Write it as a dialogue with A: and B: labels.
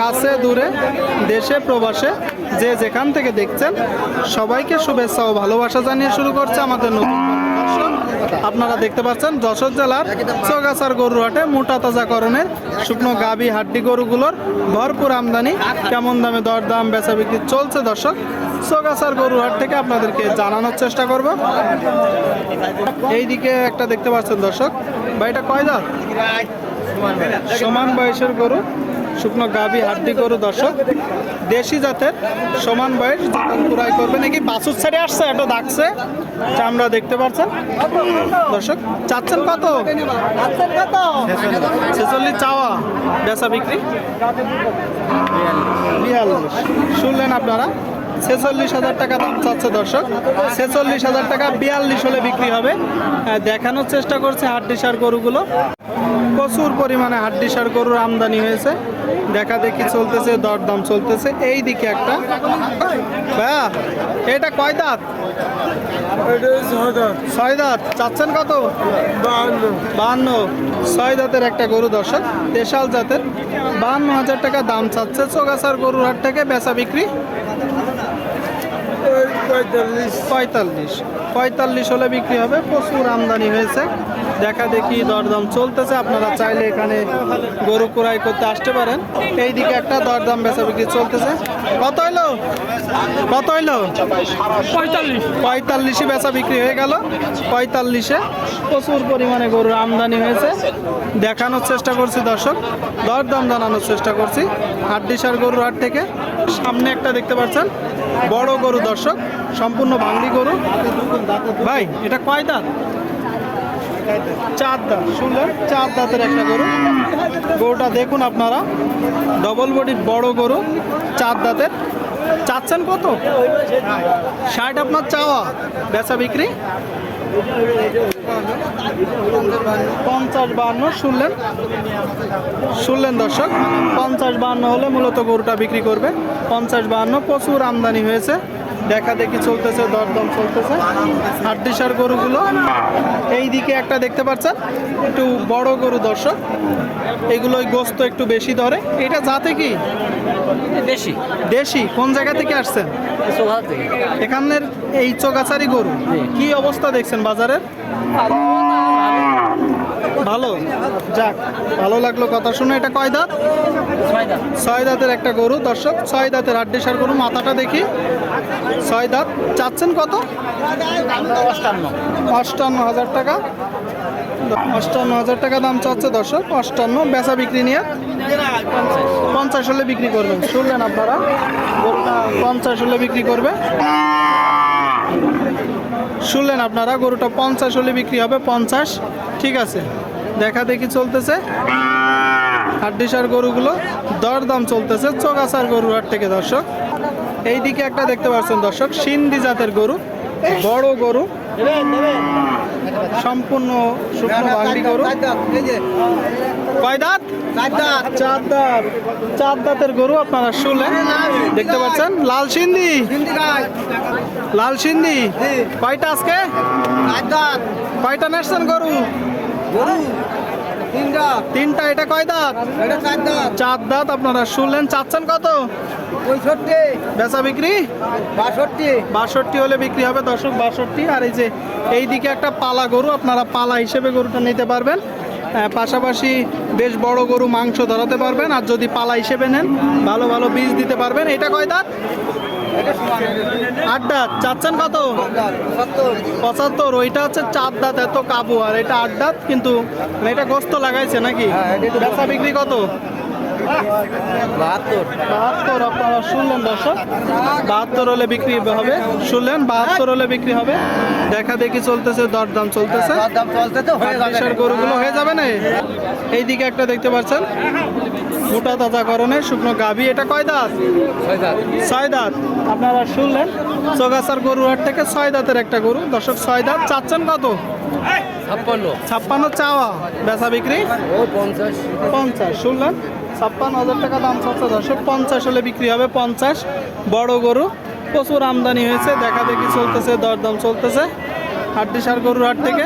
A: কাছে, দূরে, দেশে, প্রবাসে, যে যেখান থেকে দেখছেন, সবাইকে শুভেচ্ছা ও ভালোবাসা জানিয়ে শুরু করছে আমাদের নতুন আপনারা দেখতে পাচ্ছেন, যশোর জেলার চৌগাছার গরু হাটে মোটা তাজাকরণের শুকনো গাবি হাড্ডি গরুগুলোর ভরপুর আমদানি কেমন দামে দরদাম, বেচা বিক্রি চলছে দর্শক। চৌগাছার গরু হাট থেকে আপনাদেরকে জানানোর চেষ্টা করব। এইদিকে একটা দেখতে পাচ্ছেন দর্শক ভাইটা কয় দাঁত? সমান বয়সের গরু। শুকনো গাবি, হাড্ডি গরু দর্শক। দেশি জাতের সমান বয়স যখন কুড়াই করবে। নাকি বাসুর ছেড়ে আসছে? এটা ডাকছে। চামড়া দেখতে পাচ্ছেন দর্শক, চাচ্ছেন কত? ছেচল্লিশ চাওয়া বেচা বিক্রি। বিয়াল্লিশ। শুনলেন আপনারা? ছেচল্লিশ হাজার টাকা দাম চাচ্ছে দর্শক। ছেচল্লিশ হাজার টাকা বিয়াল্লিশ হলে বিক্রি হবে। দেখানোর চেষ্টা করছে হাড্ডিসার গরুগুলো। প্রচুর পরিমাণে হাড্ডিসার গরুর আমদানি হয়েছে। দেখা দেখি চলতেছে দরদাম চলতেছে। এই দিকে একটা। ভাইয়া এটা কয় দাঁত? ছয় দাঁত। চাচ্ছেন কত? বাহান্ন। ছয় দাঁতের একটা গরু দর্শক দেশাল জাতের। বাহান্ন হাজার টাকা দাম চাচ্ছে চোগাছার গরুর হাট থেকে বেচা বিক্রি। পঁয়তাল্লিশ। পঁয়তাল্লিশ। পঁয়তাল্লিশ হলে বিক্রি হবে প্রচুর আমদানি হয়েছে। দেখা দেখি দরদাম চলতেছে। আপনারা চাইলে এখানে গরু কুড়াই করতে আসতে পারেন। এইদিকে একটা দরদাম বেচা বিক্রি চলতেছে। কত হইল? কত হইল?
B: পঁয়তাল্লিশ।
A: পঁয়তাল্লিশে বেচা বিক্রি হয়ে গেল। পঁয়তাল্লিশে প্রচুর পরিমাণে গরুর আমদানি হয়েছে। দেখানোর চেষ্টা করছি দর্শক। দরদাম জানানোর চেষ্টা করছি। হাড্ডিসার গরুর হাট থেকে। সামনে একটা দেখতে পাচ্ছেন। বড় গরু দর্শক। সম্পূর্ণ ভাঙ্গি গরু। ভাই এটা কয় দাঁত? চার দাঁত, শুনলেন? চার দাঁতের একটা গরু। গরুটা দেখুন আপনারা। ডবল বডির বড় গরু, চার দাঁতের। চাচ্ছেন কত? ষাট আপনার চাওয়া। বেচা বিক্রি? পঞ্চাশ বাহান্ন শুনলেন? শুনলেন দর্শক, পঞ্চাশ বাহান্ন হলে মূলত গরুটা বিক্রি করবে। পঞ্চাশ বাহান্ন প্রচুর আমদানি হয়েছে। দেখা দেখি চলতেছে দরদম চলতেছে। হাড্ডিসার গরুগুলো। এই দিকে একটা দেখতে পাচ্ছেন একটু বড় গরু দর্শক। এগুলো গোস্ত একটু বেশি ধরে। এটা যাতে কি?
B: দেশি।
A: দেশি। কোন জায়গা থেকে আসছেন? এখানের এই চোগাছারি গরু। কি অবস্থা দেখছেন বাজারের? ভালো? যাক ভালো লাগল কথা শুনে। এটা কয় দাঁত?
B: ছয়
A: দাঁতের একটা গরু দর্শক। ছয় দাঁতের আড্ডিসার গরু মাথাটা দেখি। ছয় দাঁত। চাচ্ছেন কত?
B: অষ্টান্ন।
A: অষ্টান্ন হাজার টাকা। অষ্টান্ন হাজার টাকা দাম চাচ্ছে দর্শক। অষ্টান্ন বেচা বিক্রি নিয়ে। পঞ্চাশ হলে বিক্রি করবেন। শুনলেন আপনারা? পঞ্চাশ হলে বিক্রি করবে। শুনলেন আপনারা? গরুটা পঞ্চাশ হলে বিক্রি হবে। পঞ্চাশ। ঠিক আছে। দেখা দেখি চলতেছে। হাড্ডিসার গরুগুলো দরদাম চলতেছে, চোগাছার গরু হাট থেকে দর্শক। এইদিকে একটা দেখতে পাচ্ছেন দর্শক, সিন্ধি জাতের গরু, বড় গরু, সম্পূর্ণ শুকনো ভাঙ্গি গরু। কয় দাঁত চার দাঁত চার দাঁতের গরু আপনারা শুনলেন, দেখতে পাচ্ছেন, লাল সিন্ধি। লাল সিন্ধি। কয়টা আজকে? কয়টা নেসছেন গরু? তিনটা এটা কয় দাঁত? চার দাঁত। আপনারা শুনলেন চাচ্ছেন কত? পঁয়ষট্টি। বেচা বিক্রি?
C: বাষট্টি।
A: বাষট্টি হলে বিক্রি হবে দর্শক বাষট্টি। আর এই যে এই দিকে একটা পালা গরু আপনারা পালা হিসেবে গরুটা নিতে পারবেন। পাশাপাশি বেশ বড় গরু মাংস ধরাতে পারবেন। আর যদি পালা হিসেবে নেন ভালো ভালো বীজ দিতে পারবেন। এটা কয় দাঁত? আট দাঁত চাচ্ছেন কত? পঁচাত্তর ওইটা হচ্ছে চার দাঁত এত কাবু আর এটা আট দাঁত কিন্তু এটা গোস্ত লাগাইছে নাকি? বেচা বিক্রি কত?
C: বাহাত্তর।
A: বাহাত্তর আপনারা শুনলেন দর্শক বাহাত্তর হলে বিক্রি হবে শুনলেন বাহাত্তর হলে বিক্রি হবে। দেখা দেখি চলতেছে দরদাম গরুগুলো হয়ে যাবে না? এইদিকে একটা দেখতে পাচ্ছেন। মোটা তাজা করণে শুকনো গাভী এটা কয় দাঁত?
C: ছয়
A: দাঁত। আপনারা শুনলেন চোগাছার গরু হাট থেকে ছয় দাঁতের একটা গরু। দর্শক ছয় দাঁত চাচ্ছেন কত?
C: ছাপ্পান্ন।
A: ছাপ্পান্ন চাওয়া। বেচা বিক্রি?
C: পঞ্চাশ।
A: পঞ্চাশ। শুনলেন? ছাপ্পান্ন হাজার টাকা দাম চাচ্ছে দর্শক পঞ্চাশ হলে বিক্রি হবে পঞ্চাশ। বড় গরু প্রচুর আমদানি হয়েছে দেখা দেখি চলতেছে দরদাম চলতেছে। হাড্ডিসার গরুর হাট থেকে।